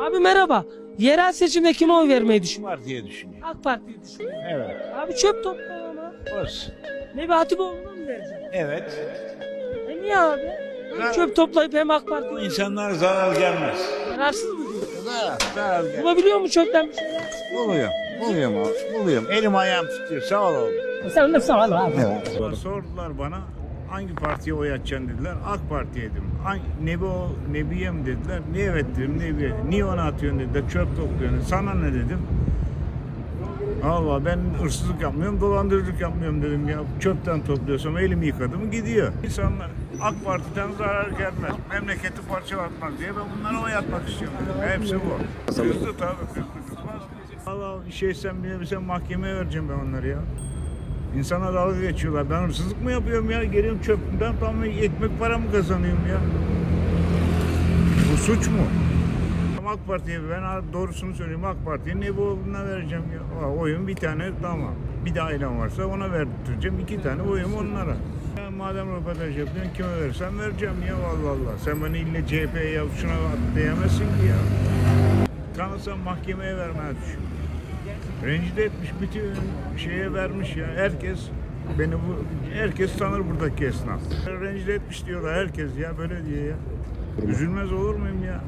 Abi merhaba. Yerel seçimde kime oy vermeyi düşünüyor? var diye düşünüyorum. AK Parti'yi düşünüyor. Evet. Abi çöp topla ama. Olsun. Nebi Hatipoğlu'na mı vereceksin? Evet. E niye abi? Hem çöp toplayıp hem AK Bu Parti'ye insanlar zarar gelmez. Yararsız mı diyorsun? Zarar, zarar gelmez. Bulabiliyor mu çöpten bir şeyler? Buluyorum. Buluyorum abi. Buluyorum. Elim ayağım tutuyor. Sağ ol oğlum. Sen de sağ ol abi. Sordular bana hangi partiye oy atacaksın dediler. AK Parti'ye dedim. Nebi o, Nebiye mi dediler. Ne evet dedim Nebiye. Niye ona atıyorsun dediler. Çöp topluyorsun. Sana ne dedim. Allah ben hırsızlık yapmıyorum, dolandırıcılık yapmıyorum dedim ya. Çöpten topluyorsam elimi yıkadım gidiyor. İnsanlar AK Parti'den zarar gelmez. Memleketi parçalatmaz diye ben bunlara oy atmak istiyorum dedim. Hepsi bu. Kızdı tabii. Allah şey sen bile sen mahkemeye vereceğim ben onları ya. İnsana dalga geçiyorlar. Ben hırsızlık mı yapıyorum ya? Geliyorum çöpten tam ekmek para mı kazanıyorum ya? Bu suç mu? AK Parti'ye ben doğrusunu söyleyeyim AK Parti'ye ne bu olduğuna vereceğim ya. Oyun bir tane tamam. Bir de ailem varsa ona verdireceğim. iki tane oyum onlara. Ya madem röportaj yapıyorsun kime verirsen vereceğim ya Allah Allah. Sen bana ille CHP'ye yap şuna at diyemezsin ki ya. Kanıtsan mahkemeye vermeye düşün. Rencide etmiş bütün şeye vermiş ya. Herkes beni bu herkes tanır buradaki esnaf. Rencide etmiş diyorlar herkes ya böyle diye ya. Üzülmez olur muyum ya?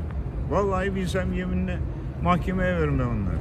Vallahi bilsem yeminle mahkemeye veririm ben onları.